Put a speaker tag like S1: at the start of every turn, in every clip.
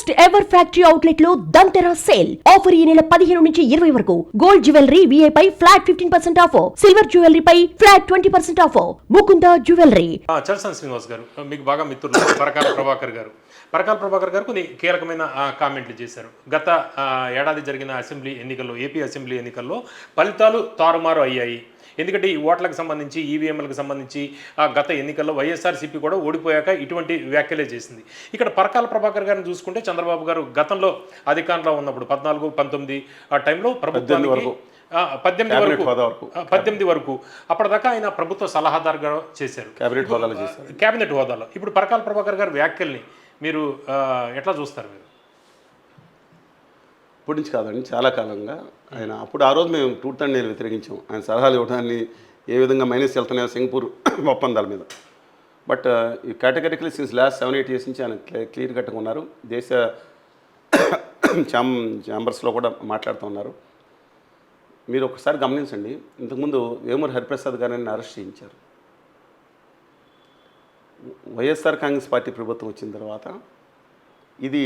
S1: First ever factory అవుట్లెట్లో Dhanteras sale offer ఈ నెల పదిహేను నుంచి ఇరవై వరకు. గోల్డ్ జ్యువెలరీ విఐ పై flat fifteen percent off silver jewellery పై flat twenty percent off Mukunda jewellery
S2: చర్సన్ Srinivas గారు మీకు బాగా మిత్రులు పరకాల ప్రభాకర్ గారు. పరకాల ప్రభాకర్ గారు కొన్ని కీలకమైన కామెంట్లు చేశారు. గత ఏడాది జరిగిన అసెంబ్లీ ఎన్నికల్లో ఏపీ అసెంబ్లీ ఎన్నికల్లో ఫలితాలు తారుమారు అయ్యాయి. ఎందుకంటే ఈ ఓట్లకు సంబంధించి ఈవీఎంలకు సంబంధించి ఆ గత ఎన్నికల్లో వైఎస్ఆర్సీపీ కూడా ఓడిపోయాక ఇటువంటి వ్యాఖ్యలే చేసింది. ఇక్కడ పరకాల ప్రభాకర్ గారిని చూసుకుంటే చంద్రబాబు గారు గతంలో అధికారంలో ఉన్నప్పుడు పద్నాలుగు పంతొమ్మిది ఆ టైంలో ప్రభుత్వానికి పద్దెనిమిది వరకు. పద్దెనిమిది వరకు అప్పటిదాకా ఆయన ప్రభుత్వ సలహాదారుగా చేశారు.
S3: కేబినెట్ హోదాలో చేశారు.
S2: కేబినెట్ హోదాలో. ఇప్పుడు పరకాల ప్రభాకర్ గారి వ్యాఖ్యల్ని మీరు ఎట్లా చూస్తారు మీరు?
S3: అప్పటి నుంచి కాదండి చాలా కాలంగా. ఆయన అప్పుడు ఆ రోజు మేము టూట్ అండ్ నేను వ్యతిరేకించాం. ఆయన సలహాలు ఇవ్వడాన్ని ఏ విధంగా మైనస్ వెళ్తున్నాయో సింగపూర్ ఒప్పందాల మీద. బట్ ఈ categorically since last seven eight years నుంచి ఆయన క్లియర్ కట్గా ఉన్నారు. దేశ ఛామ్ ఛాంబర్స్లో కూడా మాట్లాడుతూ ఉన్నారు. మీరు ఒకసారి గమనించండి ఇంతకుముందు వేమూరి హరిప్రసాద్ గారిని అరెస్ట్ చేయించారు. వైఎస్ఆర్ కాంగ్రెస్ పార్టీ ప్రభుత్వం వచ్చిన తర్వాత ఇది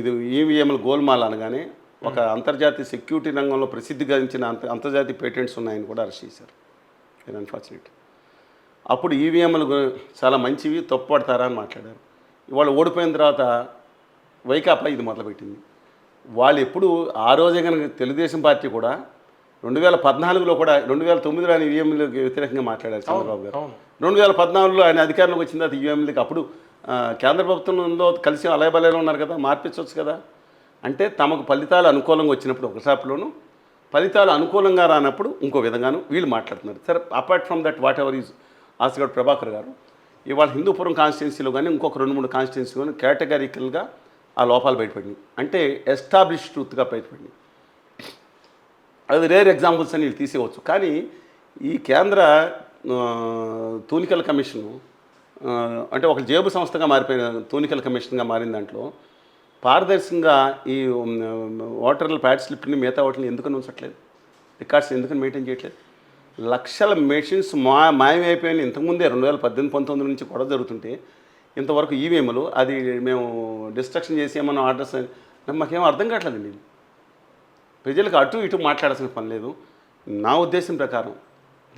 S3: ఇది ఈవీఎంల గోల్మాల్ అనగానే ఒక అంతర్జాతీయ సెక్యూరిటీ రంగంలో ప్రసిద్ధి గాంచిన అంత అంతర్జాతీయ పేటెంట్స్ ఉన్నాయని కూడా అరెస్ట్ చేశారు. ఇది అన్ఫార్చునేట్ అప్పుడు ఈవీఎంలు చాలా మంచివి తప్పుపడతారా అని మాట్లాడారు. ఇవాళ ఓడిపోయిన తర్వాత వైకాపా ఇది మొదలుపెట్టింది. వాళ్ళు ఎప్పుడు ఆ రోజే కనుక తెలుగుదేశం పార్టీ కూడా రెండు వేల పద్నాలుగులో కూడా రెండు వేల తొమ్మిదిలో ఆయన ఈవీఎంలకు వ్యతిరేకంగా మాట్లాడారు చంద్రబాబు గారు. రెండు వేల పద్నాలుగులో ఆయన అధికారంలోకి వచ్చిన తర్వాత ఈవీఎంలకి అప్పుడు ఆ, కేంద్ర ప్రభుత్వంలో కలిసి అలయబలయంలో ఉన్నారు కదా మార్పించవచ్చు కదా. అంటే తమకు ఫలితాలు అనుకూలంగా వచ్చినప్పుడు ఒక షాప్లోను ఫలితాలు అనుకూలంగా రానప్పుడు ఇంకో విధంగాను వీళ్ళు మాట్లాడుతున్నారు. సరే apart from that whatever is ఆసిగడ్ Prabhakar గారు ఇవాళ హిందూపురం కాన్స్టిట్యున్సీలో కానీ ఇంకొక రెండు మూడు కాన్స్టిట్యున్సీ కానీ కేటగారికల్గా ఆ లోపాలు బయటపడినాయి. అంటే ఎస్టాబ్లిష్ ట్రూత్గా బయటపడినాయి. అది రేర్ ఎగ్జాంపుల్స్ అని వీళ్ళు తీసేయవచ్చు. కానీ ఈ కేంద్ర తూనికల కమిషను అంటే ఒక జేబు సంస్థగా మారిపోయిన తూనికల కమిషన్గా మారిన దాంట్లో పారదర్శకంగా ఈ ఓటర్ల ప్యాడ్ స్లిప్ని మిగతా ఓటర్లు ఎందుకని ఉంచట్లేదు రికార్డ్స్ ఎందుకని మెయింటైన్ చేయట్లేదు? లక్షల మెషిన్స్ మా మాయమైపోయిన ఇంతకుముందే రెండు వేల పద్దెనిమిది పంతొమ్మిది నుంచి కూడా జరుగుతుంటే ఇంతవరకు ఈవీఎంలు అది మేము డిస్ట్రక్షన్ చేసి ఏమన్నా ఆర్డర్స్ మాకేం అర్థం కావట్లేదండి ఇది. ప్రజలకు అటు ఇటు మాట్లాడాల్సిన పని లేదు. నా ఉద్దేశం ప్రకారం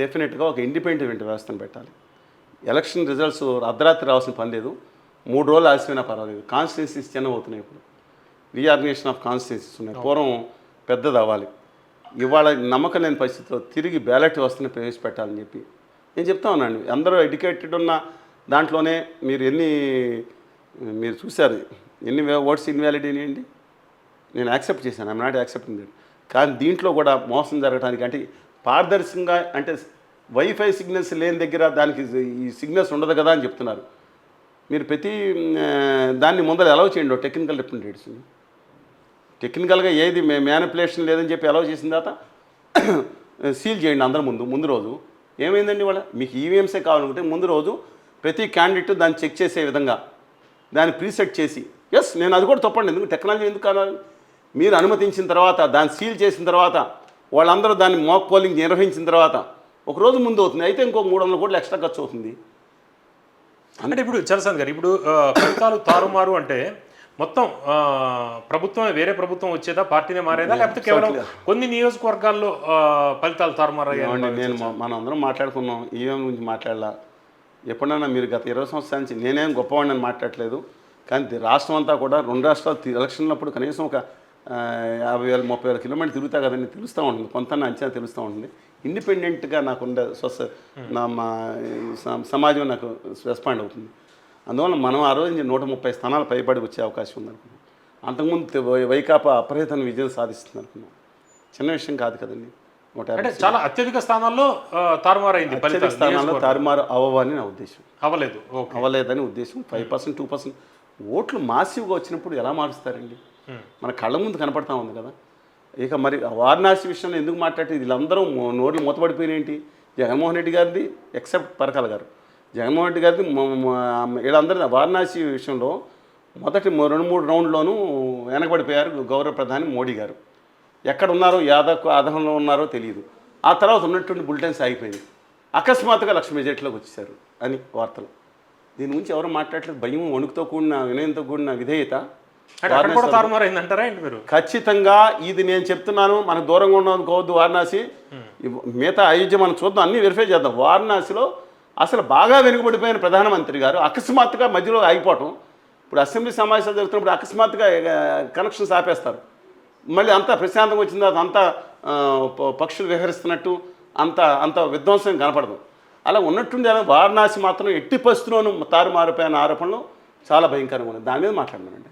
S3: డెఫినెట్గా ఒక ఇండిపెండెంట్ వ్యవస్థను పెట్టాలి. ఎలక్షన్ రిజల్ట్స్ అర్ధరాత్రి రావాల్సిన పని లేదు. మూడు రోజులు ఆలస్యమైనా పర్వాలేదు. కాన్స్టిట్యున్సీస్ చిన్న అవుతున్నాయి ఇప్పుడు. రీఆర్గనైజేషన్ ఆఫ్ కాన్స్టిట్యున్సీస్ ఉన్నాయి. పూర్వం పెద్దది అవ్వాలి. ఇవాళ నమ్మకం లేని పరిస్థితిలో తిరిగి బ్యాలెట్ వ్యవస్థను ప్రవేశపెట్టాలని చెప్పి నేను చెప్తా ఉన్నాను. అందరూ ఎడ్యుకేటెడ్ ఉన్న దాంట్లోనే మీరు ఎన్ని మీరు చూశారు ఎన్ని ఓట్స్ ఇన్వాలిడ్ ఏంటి నేను యాక్సెప్ట్ చేశాను. I'm not accepting that. కానీ దీంట్లో కూడా మోసం జరగడానికి అంటే పారదర్శకంగా అంటే వైఫై సిగ్నల్స్ లేని దగ్గర దానికి ఈ సిగ్నల్స్ ఉండదు కదా అని చెప్తున్నారు. మీరు ప్రతి దాన్ని ముందర అలౌ చేయండి టెక్నికల్ రిప్రజెంటేటివ్స్ని టెక్నికల్గా ఏది మ్యానిపులేషన్ లేదని చెప్పి అలౌ చేసిన తర్వాత సీల్ చేయండి అందరి ముందు ముందు రోజు. ఏమైందండి వాళ్ళ మీకు ఈవీఎంసే కావాలనుకుంటే ముందు రోజు ప్రతి క్యాండిడేట్ దాన్ని చెక్ చేసే విధంగా దాన్ని ప్రీసెట్ చేసి ఎస్ నేను అది కూడా తప్పండి ఎందుకు? టెక్నాలజీ ఎందుకు కావాలి? మీరు అనుమతించిన తర్వాత దాన్ని సీల్ చేసిన తర్వాత వాళ్ళందరూ దాన్ని మాక్ పోలింగ్ నిర్వహించిన తర్వాత ఒక రోజు ముందు అవుతుంది. అయితే ఇంకో మూడు వందల కోట్లు ఎక్స్ట్రా ఖర్చు అవుతుంది.
S2: అంటే ఇప్పుడు చలసాద్ గారు ఇప్పుడు ఫలితాలు తారుమారు అంటే మొత్తం ఆ, ప్రభుత్వం వేరే ప్రభుత్వం వచ్చేదా పార్టీనే మారేదా లేకపోతే కేవలం కొన్ని నియోజకవర్గాల్లో ఫలితాలు తారుమారు
S3: ఏమండి నేను అందరం మాట్లాడుకున్నాం ఈవీఎం గురించి మాట్లాడాల. ఎప్పుడైనా మీరు గత ఇరవై సంవత్సరాల నుంచి నేనేం గొప్పవాడిని మాట్లాడలేదు కానీ రాష్ట్రం అంతా కూడా రెండు రాష్ట్రాలు ఎలక్షన్లప్పుడు కనీసం ఒక యాభై వేల ముప్పై వేల కిలోమీటర్లు తిరుగుతా కదండి తెలుస్తూ ఉంటుంది. కొంత అంచనా తెలుస్తూ ఉంటుంది. ఇండిపెండెంట్గా నాకు ఉండే స్వస్థ నా మా సమాజం నాకు రెస్పాండ్ అవుతుంది. అందువల్ల మనం ఆ రోజు నూట ముప్పై స్థానాలు పైబడి వచ్చే అవకాశం ఉంది అనుకున్నాం అంతకుముందు వైకాపా అపరేతన విజయం సాధిస్తుంది అనుకున్నాం చిన్న విషయం కాదు కదండి.
S2: అంటే చాలా అత్యధిక స్థానాల్లో ఆ, తారుమారైంది
S3: అత్యధిక స్థానాల్లో. తారుమారు అవ్వని నా ఉద్దేశం.
S2: అవ్వలేదు
S3: అవ్వలేదని ఉద్దేశం. ఫైవ్ పర్సెంట్ టూ పర్సెంట్ ఓట్లు మాసివ్గా వచ్చినప్పుడు ఎలా మారుస్తారండి? మన కళ్ళ ముందు కనపడతా ఉంది కదా. ఇక మరి వారణాసి విషయంలో ఎందుకు మాట్లాడితే వీళ్ళందరూ నోట్లు మూతపడిపోయినేంటి జగన్మోహన్ రెడ్డి గారిది ఎక్సెప్ట్ పరకాల గారు. జగన్మోహన్ రెడ్డి గారిది వీళ్ళందరూ వారణాసి విషయంలో మొదటి రెండు మూడు రౌండ్లోనూ వెనకబడిపోయారు గౌరవ ప్రధాని మోడీ గారు. ఎక్కడ ఉన్నారో యాదవ్ ఆధారంలో ఉన్నారో తెలియదు ఆ తర్వాత ఉన్నటువంటి బులెటిన్స్ ఆగిపోయింది అకస్మాత్తుగా లక్ష మెజార్టీలోకి వచ్చేసారు అని వార్తలు. దీని గురించి ఎవరు మాట్లాడలేదు. భయం వణుకుతో కూడిన వినయంతో కూడిన విధేయత
S2: మీరు?
S3: ఖచ్చితంగా ఇది నేను చెప్తున్నాను మనకు దూరంగా ఉండనుకోవద్దు వారణాసి. ఇవ్- మిగతా అయోధ్య మనం చూద్దాం అన్నీ వెరిఫై చేద్దాం. వారణాసిలో అసలు బాగా వెనుకబడిపోయిన ప్రధానమంత్రి గారు అకస్మాత్తుగా మధ్యలో ఆగిపోవటం. ఇప్పుడు అసెంబ్లీ సమావేశాలు జరుగుతున్నప్పుడు అకస్మాత్తుగా కనెక్షన్స్ ఆపేస్తారు. మళ్ళీ అంతా ప్రశాంతంగా వచ్చిన తర్వాత అంతా పక్షులు విహరిస్తున్నట్టు అంత అంత విధ్వంసం కనపడదు. అలా ఉన్నట్టుండి వారణాసి మాత్రం ఎట్టి పరిస్థితుల్లోనూ తారుమారిపోయిన ఆరోపణలు చాలా భయంకరంగా ఉన్నాయి. దాని మీద మాట్లాడమనండి